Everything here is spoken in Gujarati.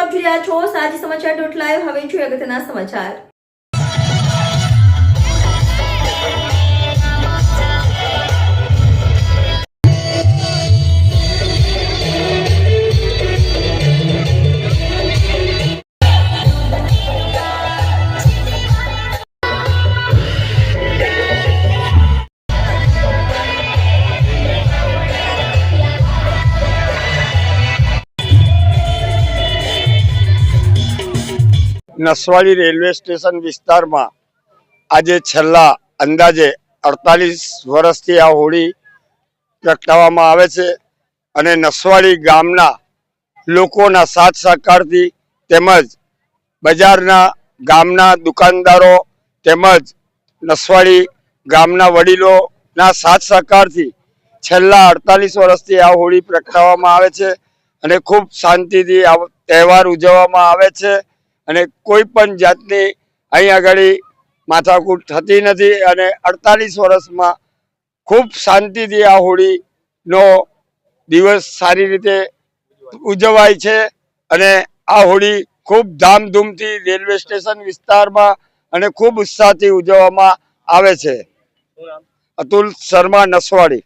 આપ જોઈ રહ્યા છો સાજી સમાચાર ડોટ લાઈવ. હવે જોઈએ અગત્યના સમાચાર. નસવાડી રેલવે સ્ટેશન વિસ્તારમાં આજે છેલ્લા અંદાજે અડતાલીસ વર્ષથી આ હોળી પ્રગટાવવામાં આવે છે અને નસવાડી ગામના લોકોના સાથ સહકારથી તેમજ બજારના ગામના દુકાનદારો તેમજ નસવાડી ગામના વડીલોના સાથ સહકારથી છેલ્લા અડતાલીસ વર્ષથી આ હોળી પ્રગટાવવામાં આવે છે અને ખૂબ શાંતિથી આ તહેવાર ઉજવવામાં આવે છે. અને કોઈ પણ જાતની અહીં આગળ માથાકૂટ થતી નથી અને અડતાલીસ વર્ષમાં ખૂબ શાંતિથી આ હોળીનો દિવસ સારી રીતે ઉજવાય છે અને આ હોળી ખૂબ ધામધૂમથી રેલવે સ્ટેશન વિસ્તારમાં અને ખૂબ ઉત્સાહથી ઉજવવામાં આવે છે. અતુલ શર્મા નસવાડી.